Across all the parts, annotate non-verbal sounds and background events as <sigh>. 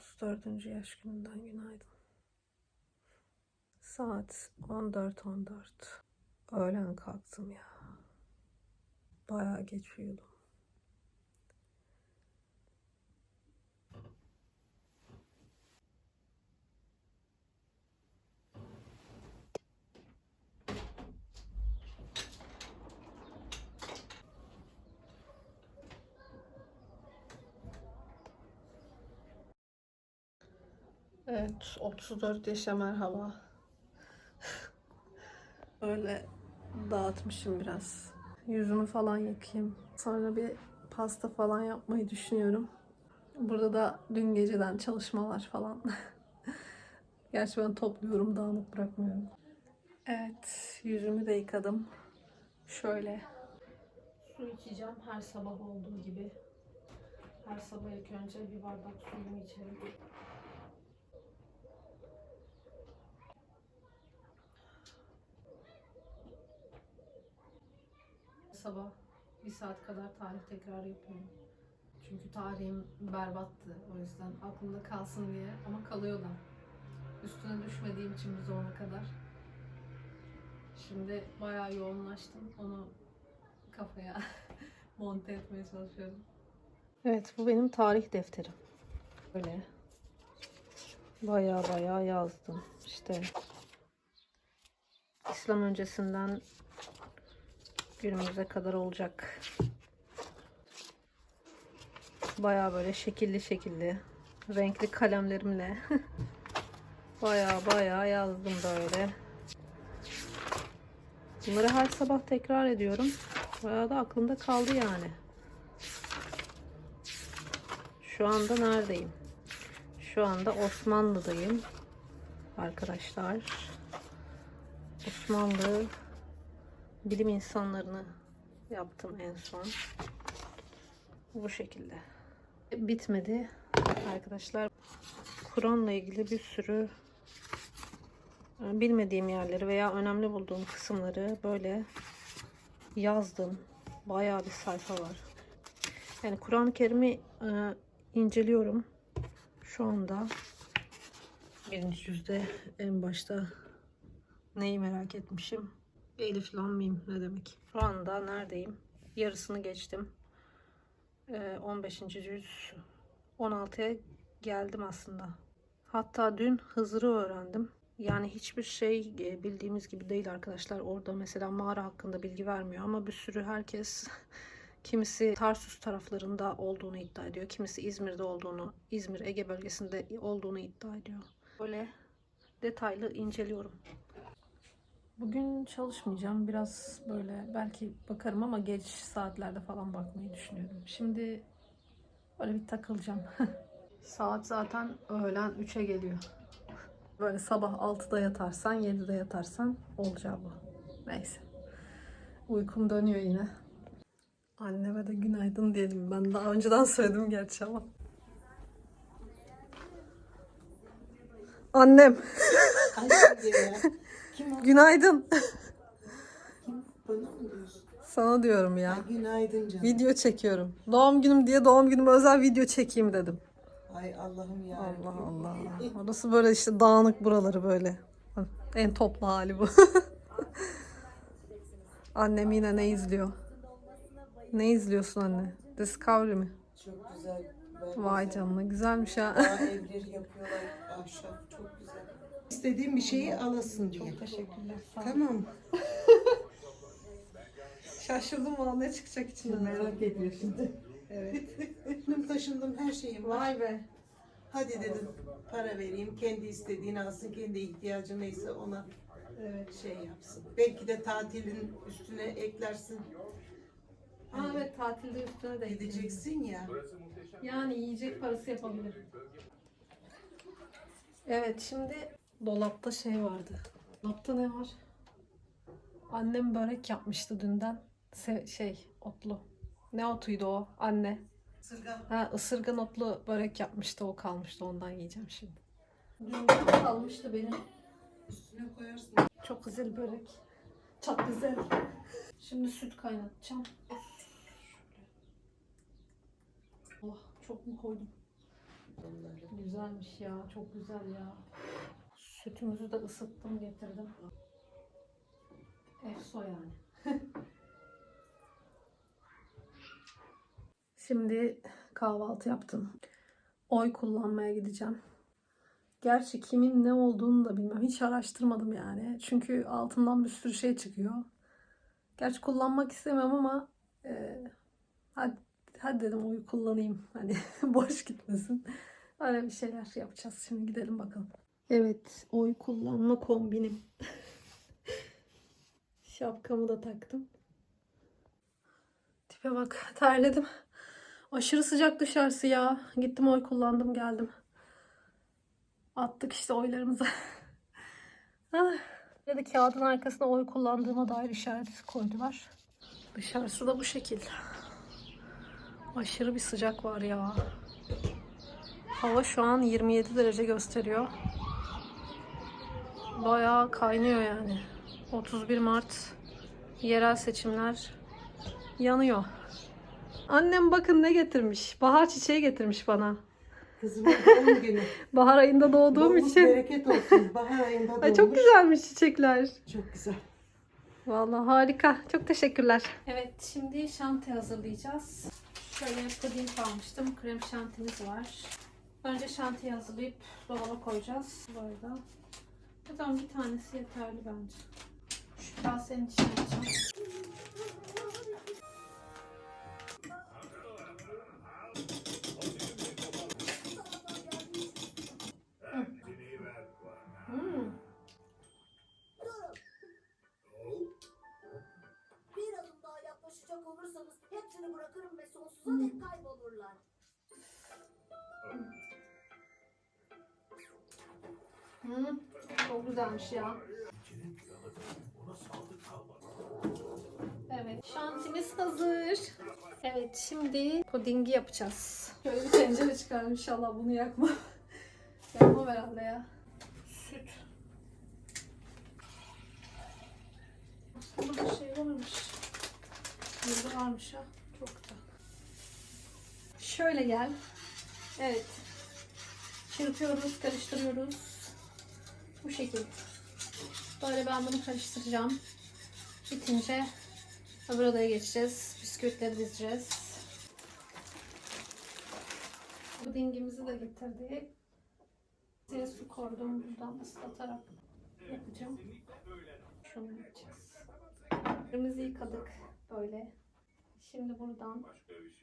34. yaş gününden günaydın. Saat 14.14. Öğlen kalktım ya. Bayağı geç uyudum. Evet, 34 yaşa merhaba. Öyle dağıtmışım biraz. Yüzümü falan yıkayayım. Sonra bir pasta falan yapmayı düşünüyorum. Burada da dün geceden çalışmalar falan. <laughs> Gerçi ben topluyorum, dağınık bırakmıyorum. Evet, yüzümü de yıkadım. Şöyle. Su içeceğim her sabah olduğu gibi. Her sabah ilk önce bir bardak suyumu içerim. Sabah bir saat kadar tarih tekrar yapıyorum. Çünkü tarihim berbattı. O yüzden aklımda kalsın diye ama kalıyor da. Üstüne düşmediğim için bir zamana kadar. Şimdi bayağı yoğunlaştım. Onu kafaya <laughs> monte etmeye çalışıyorum. Evet bu benim tarih defterim. Böyle bayağı bayağı yazdım. İşte İslam öncesinden günümüze kadar olacak. Bayağı böyle şekilli şekilli renkli kalemlerimle <laughs> bayağı bayağı yazdım böyle. Bunları her sabah tekrar ediyorum. Bayağı da aklımda kaldı yani. Şu anda neredeyim? Şu anda Osmanlı'dayım. Arkadaşlar. Osmanlı bilim insanlarını yaptım en son. Bu şekilde. Bitmedi arkadaşlar. Kur'an'la ilgili bir sürü e, bilmediğim yerleri veya önemli bulduğum kısımları böyle yazdım. Bayağı bir sayfa var. Yani Kur'an-ı Kerim'i e, inceliyorum. Şu anda birinci yüzde en başta neyi merak etmişim? Elif Lam Mim ne demek? Şu anda neredeyim? Yarısını geçtim. Ee, 15. yüz 16'ya geldim aslında. Hatta dün Hızır'ı öğrendim. Yani hiçbir şey e, bildiğimiz gibi değil arkadaşlar. Orada mesela mağara hakkında bilgi vermiyor ama bir sürü herkes <laughs> kimisi Tarsus taraflarında olduğunu iddia ediyor. Kimisi İzmir'de olduğunu, İzmir Ege bölgesinde olduğunu iddia ediyor. Böyle detaylı inceliyorum. Bugün çalışmayacağım. Biraz böyle belki bakarım ama geç saatlerde falan bakmayı düşünüyorum. Şimdi böyle bir takılacağım. <laughs> Saat zaten öğlen 3'e geliyor. Böyle sabah 6'da yatarsan 7'de yatarsan olacağı bu. Neyse. Uykum dönüyor yine. Anneme de günaydın diyelim. Ben daha önceden söyledim gerçi ama. Annem. Kim o? Günaydın. <laughs> Bana mı diyorsun? Sana diyorum ya. Günaydın canım. Video çekiyorum. Doğum günüm diye doğum günüme özel video çekeyim dedim. Ay Allah'ım ya. Allah Allah. Orası böyle işte dağınık buraları böyle. En toplu hali bu. <laughs> Annem yine ne izliyor? Ne izliyorsun anne? Discovery mi? Çok güzel. Vay canına güzelmiş ha. Daha evleri yapıyorlar. Ahşap çok güzel. İstediğim bir şeyi alasın diye. Teşekkürler. Sağ. Tamam. <laughs> Şaşırdım valla ne çıkacak içinden. Merak ediyor şimdi. Evet. <laughs> Benim taşındım her şeyim var. Vay be. Hadi dedim para vereyim. Kendi istediğini alsın. Kendi ihtiyacı neyse ona Evet. şey yapsın. Belki de tatilin üstüne eklersin. Ha, evet tatilde üstüne de Gideceksin ya. Yani yiyecek parası yapabilir. Evet şimdi dolapta şey vardı. Dolapta ne var? Annem börek yapmıştı dünden. Se- şey otlu. Ne otuydu o? Anne. Sırgan. Ha ısırgan otlu börek yapmıştı. O kalmıştı. Ondan yiyeceğim şimdi. Dünden kalmıştı benim. Üstüne koyarsın. Çok güzel börek. Çok güzel. Şimdi süt kaynatacağım. Oh çok mu koydum? Güzelmiş ya. Çok güzel ya. Sütümüzü de ısıttım getirdim. Efso yani. <laughs> Şimdi kahvaltı yaptım. Oy kullanmaya gideceğim. Gerçi kimin ne olduğunu da bilmem. Hiç araştırmadım yani. Çünkü altından bir sürü şey çıkıyor. Gerçi kullanmak istemem ama e, hadi, hadi dedim oyu kullanayım. Hani <laughs> boş gitmesin. Öyle bir şeyler yapacağız. Şimdi gidelim bakalım. Evet, oy kullanma kombinim. <laughs> Şapkamı da taktım. Tipe bak, terledim. Aşırı sıcak dışarısı ya. Gittim oy kullandım geldim. Attık işte oylarımızı. <laughs> Ah. Bir de kağıdın arkasına oy kullandığıma dair işaret koydular. Dışarısı da bu şekil. Aşırı bir sıcak var ya. Hava şu an 27 derece gösteriyor. Bayağı kaynıyor yani. 31 Mart yerel seçimler yanıyor. Annem bakın ne getirmiş. Bahar çiçeği getirmiş bana. Kızımın doğum günü. <laughs> Bahar ayında doğduğum Bolluk için. bereket olsun. Bahar ayında Ay çok doğmuş. güzelmiş çiçekler. Çok güzel. Vallahi harika. Çok teşekkürler. Evet şimdi şanti hazırlayacağız. Şöyle puding almıştım. Krem şantimiz var. Önce şantiyi hazırlayıp dolaba koyacağız. Bu arada. Zaten bir tanesi yeterli bence. Şu kasenin içine atacağım. Hmm. Çok güzelmiş ya. Evet, şantimiz hazır. Evet, şimdi pudingi yapacağız. Şöyle bir tencere çıkardım inşallah bunu yakmam. <laughs> Yakmam herhalde ya. Süt. Aslında bir şey varmış. Burada varmış ha. Çok güzel. Şöyle gel. Evet. Çırpıyoruz, karıştırıyoruz. Bu şekilde. Böyle ben bunu karıştıracağım. Bitince öbür odaya geçeceğiz. Bisküvitleri dizeceğiz. Pudingimizi de getirdik. Size su koydum buradan ıslatarak yapacağım. Şunu yapacağız. Kırmızı yıkadık böyle. Şimdi buradan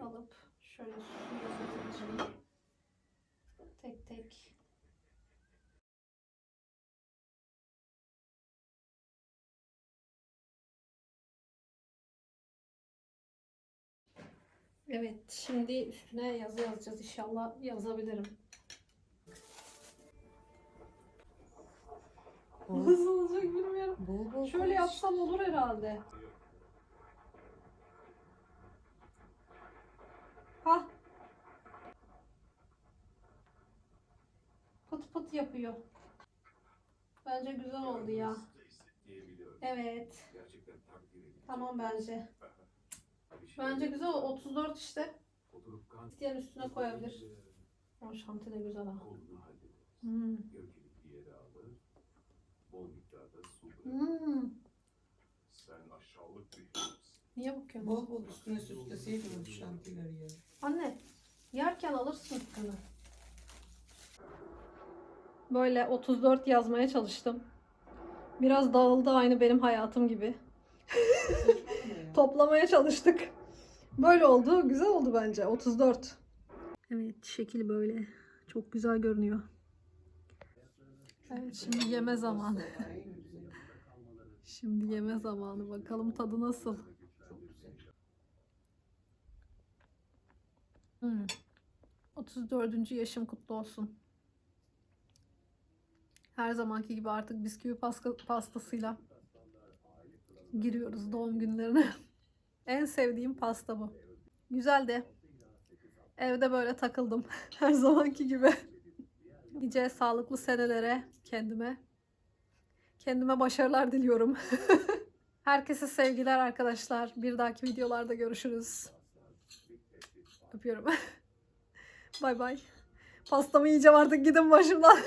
alıp şöyle suyu. Tek tek Evet, şimdi üstüne yazı yazacağız. İnşallah yazabilirim. Bol, Nasıl olacak bilmiyorum. bol, bol Şöyle konuş. yapsam olur herhalde. Ha. Pıt pıt yapıyor. Bence güzel oldu ya. Evet. Tamam bence. Bence güzel. 34 işte. İsteyen üstüne koyabilir. O şanti de güzel ha. Hmm. Hmm. Sen aşağılık bir. Niye bakıyorsun? Bol bol üstüne süsleseydin o şantileri ya. Anne, yerken alırsın kanı. Böyle 34 yazmaya çalıştım. Biraz dağıldı aynı benim hayatım gibi. <laughs> Toplamaya çalıştık. Böyle oldu. Güzel oldu bence. 34. Evet, şekil böyle. Çok güzel görünüyor. Evet, şimdi yeme zamanı. Şimdi yeme zamanı. Bakalım tadı nasıl? Hmm. 34. yaşım kutlu olsun. Her zamanki gibi artık bisküvi paska- pastasıyla giriyoruz doğum günlerine. <laughs> en sevdiğim pasta bu. Güzel de evde böyle takıldım. <laughs> Her zamanki gibi. Nice sağlıklı senelere kendime. Kendime başarılar diliyorum. <laughs> Herkese sevgiler arkadaşlar. Bir dahaki videolarda görüşürüz. Öpüyorum. <laughs> bay bay. Pastamı yiyeceğim artık gidin başımdan.